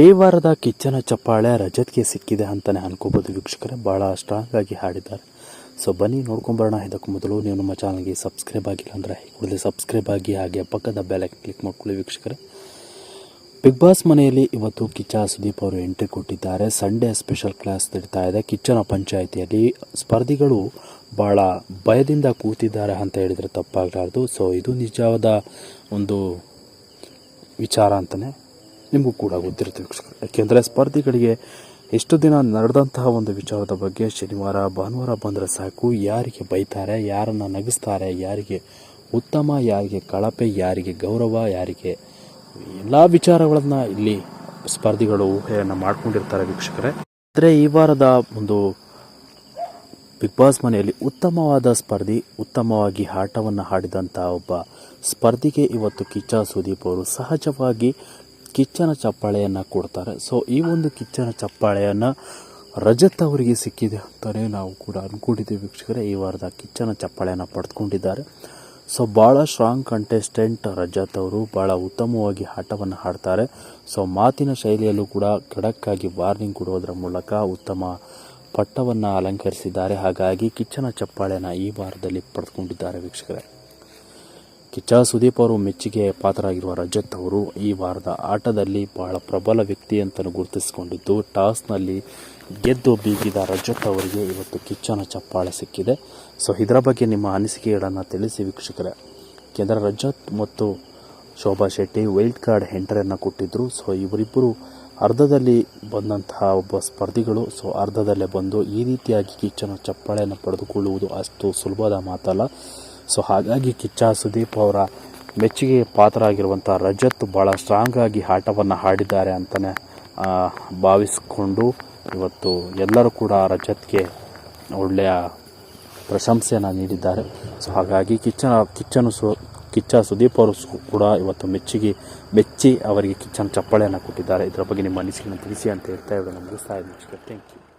ಈ ವಾರದ ಕಿಚ್ಚನ ಚಪ್ಪಾಳೆ ರಜತ್ಗೆ ಸಿಕ್ಕಿದೆ ಅಂತಲೇ ಅನ್ಕೋಬೋದು ವೀಕ್ಷಕರೇ. ಭಾಳ ಸ್ಟ್ರಾಂಗ್ ಆಗಿ ಹಾಡಿದ್ದಾರೆ. ಸೊ ಬನ್ನಿ ನೋಡ್ಕೊಂಬರೋಣ. ಇದಕ್ಕೂ ಮೊದಲು ನೀವು ನಮ್ಮ ಚಾನಲ್ಗೆ ಸಬ್ಸ್ಕ್ರೈಬ್ ಆಗಿಲ್ಲ ಅಂದರೆ ಕೂಡಲೇ ಸಬ್ಸ್ಕ್ರೈಬ್ ಆಗಿ ಹಾಗೆ ಪಕ್ಕದ ಬೆಲಕ್ಕೆ ಕ್ಲಿಕ್ ಮಾಡ್ಕೊಳ್ಳಿ ವೀಕ್ಷಕರೇ. ಬಿಗ್ ಬಾಸ್ ಮನೆಯಲ್ಲಿ ಇವತ್ತು ಕಿಚ್ಚ ಸುದೀಪ್ ಅವರು ಎಂಟ್ರಿ ಕೊಟ್ಟಿದ್ದಾರೆ. ಸಂಡೇ ಸ್ಪೆಷಲ್ ಕ್ಲಾಸ್ ನಡೀತಾ ಇದೆ. ಕಿಚ್ಚನ ಪಂಚಾಯಿತಿಯಲ್ಲಿ ಸ್ಪರ್ಧಿಗಳು ಭಾಳ ಭಯದಿಂದ ಕೂತಿದ್ದಾರೆ ಅಂತ ಹೇಳಿದರೆ ತಪ್ಪಾಗಲಾರ್ದು. ಸೊ ಇದು ನಿಜವಾದ ಒಂದು ವಿಚಾರ ಅಂತಲೇ ನಿಮಗೂ ಕೂಡ ಗೊತ್ತಿರುತ್ತೆ ವೀಕ್ಷಕರು. ಯಾಕೆಂದರೆ ಸ್ಪರ್ಧಿಗಳಿಗೆ ಎಷ್ಟು ದಿನ ನಡೆದಂತಹ ಒಂದು ವಿಚಾರದ ಬಗ್ಗೆ ಶನಿವಾರ, ಭಾನುವಾರ ಬಂದರೆ ಸಾಕು. ಯಾರಿಗೆ ಬೈತಾರೆ, ಯಾರನ್ನು ನಗಿಸ್ತಾರೆ, ಯಾರಿಗೆ ಉತ್ತಮ, ಯಾರಿಗೆ ಕಳಪೆ, ಯಾರಿಗೆ ಗೌರವ, ಯಾರಿಗೆ ಎಲ್ಲ ವಿಚಾರಗಳನ್ನು ಇಲ್ಲಿ ಸ್ಪರ್ಧಿಗಳು ಊಹೆಯನ್ನು ಮಾಡ್ಕೊಂಡಿರ್ತಾರೆ ವೀಕ್ಷಕರೇ. ಆದರೆ ಈ ವಾರದ ಒಂದು ಬಿಗ್ ಬಾಸ್ ಮನೆಯಲ್ಲಿ ಉತ್ತಮವಾದ ಸ್ಪರ್ಧಿ, ಉತ್ತಮವಾಗಿ ಆಟವನ್ನು ಆಡಿದಂಥ ಒಬ್ಬ ಸ್ಪರ್ಧಿಗೆ ಇವತ್ತು ಕಿಚ್ಚ ಸುದೀಪ್ ಅವರು ಸಹಜವಾಗಿ ಕಿಚ್ಚನ ಚಪ್ಪಾಳೆಯನ್ನು ಕೊಡ್ತಾರೆ. ಸೊ ಈ ಒಂದು ಕಿಚ್ಚನ ಚಪ್ಪಾಳೆಯನ್ನು ರಜತ್ ಅವರಿಗೆ ಸಿಕ್ಕಿದೆ ಅಂತಲೇ ನಾವು ಕೂಡ ಅಂದ್ಕೊಂಡಿದ್ದೀವಿ ವೀಕ್ಷಕರೇ. ಈ ವಾರದ ಕಿಚ್ಚನ ಚಪ್ಪಾಳೆಯನ್ನು ಪಡೆದುಕೊಂಡಿದ್ದಾರೆ ಸೊ ಭಾಳ ಸ್ಟ್ರಾಂಗ್ ಕಂಟೆಸ್ಟೆಂಟ್ ರಜತ್ ಅವರು. ಭಾಳ ಉತ್ತಮವಾಗಿ ಆಟವನ್ನು ಆಡ್ತಾರೆ. ಸೊ ಮಾತಿನ ಶೈಲಿಯಲ್ಲೂ ಕೂಡ ಖಡಕ್ಕಾಗಿ ವಾರ್ನಿಂಗ್ ಕೊಡೋದರ ಮೂಲಕ ಉತ್ತಮ ಪಟ್ಟವನ್ನು ಅಲಂಕರಿಸಿದ್ದಾರೆ. ಹಾಗಾಗಿ ಕಿಚ್ಚನ ಚಪ್ಪಾಳೆಯನ್ನು ಈ ವಾರದಲ್ಲಿ ಪಡೆದುಕೊಂಡಿದ್ದಾರೆ ವೀಕ್ಷಕರೇ. ಕಿಚ್ಚ ಸುದೀಪ್ ಅವರು ಮೆಚ್ಚುಗೆ ಪಾತ್ರರಾಗಿರುವ ರಜತ್ ಅವರು ಈ ವಾರದ ಆಟದಲ್ಲಿ ಬಹಳ ಪ್ರಬಲ ವ್ಯಕ್ತಿ ಅಂತಲೂ ಗುರುತಿಸಿಕೊಂಡಿದ್ದು, ಟಾಸ್ನಲ್ಲಿ ಗೆದ್ದು ಬೀಗಿದ ರಜತ್ ಅವರಿಗೆ ಇವತ್ತು ಕಿಚ್ಚನ ಚಪ್ಪಾಳ ಸಿಕ್ಕಿದೆ. ಸೊ, ಇದರ ಬಗ್ಗೆ ನಿಮ್ಮ ಅನಿಸಿಕೆಗಳನ್ನು ತಿಳಿಸಿ ವೀಕ್ಷಕರೇ. ಕೇಂದ್ರ ರಜತ್ ಮತ್ತು ಶೋಭಾ ಶೆಟ್ಟಿ ವೈಲ್ಡ್ ಕಾರ್ಡ್ ಎಂಟ್ರಿಯನ್ನು ಕೊಟ್ಟಿದ್ದರು ಸೊ, ಇವರಿಬ್ಬರು ಅರ್ಧದಲ್ಲಿ ಬಂದಂತಹ ಒಬ್ಬ ಸ್ಪರ್ಧಿಗಳು. ಸೊ, ಅರ್ಧದಲ್ಲೇ ಬಂದು ಈ ರೀತಿಯಾಗಿ ಕಿಚ್ಚನ ಚಪ್ಪಾಳೆಯನ್ನು ಪಡೆದುಕೊಳ್ಳುವುದು ಅಷ್ಟು ಸುಲಭದ ಮಾತಲ್ಲ. ಸೊ ಹಾಗಾಗಿ ಕಿಚ್ಚ ಸುದೀಪ್ ಅವರ ಮೆಚ್ಚುಗೆ ಪಾತ್ರ ಆಗಿರುವಂಥ ರಜತ್ ಭಾಳ ಸ್ಟ್ರಾಂಗ್ ಆಗಿ ಆಟವನ್ನು ಹಾಡಿದ್ದಾರೆ ಅಂತಲೇ ಭಾವಿಸಿಕೊಂಡು ಇವತ್ತು ಎಲ್ಲರೂ ಕೂಡ ರಜತ್ಗೆ ಒಳ್ಳೆಯ ಪ್ರಶಂಸೆಯನ್ನು ನೀಡಿದ್ದಾರೆ. ಸೊ ಹಾಗಾಗಿ ಕಿಚ್ಚನ, ಕಿಚ್ಚನು ಸು, ಕಿಚ್ಚ ಸುದೀಪ್ ಅವರು ಕೂಡ ಇವತ್ತು ಮೆಚ್ಚುಗೆ, ಮೆಚ್ಚಿ ಅವರಿಗೆ ಕಿಚ್ಚನ ಚಪ್ಪಳೆಯನ್ನು ಕೊಟ್ಟಿದ್ದಾರೆ. ಇದರ ಬಗ್ಗೆ ನಿಮ್ಮ ಅನಿಸಿಕೆಯನ್ನು ತಿಳಿಸಿ ಅಂತ ಹೇಳ್ತಾ ಇರೋದು ಸಹಾಯ ಇದ್ದೀನಿ ಥ್ಯಾಂಕ್ ಯು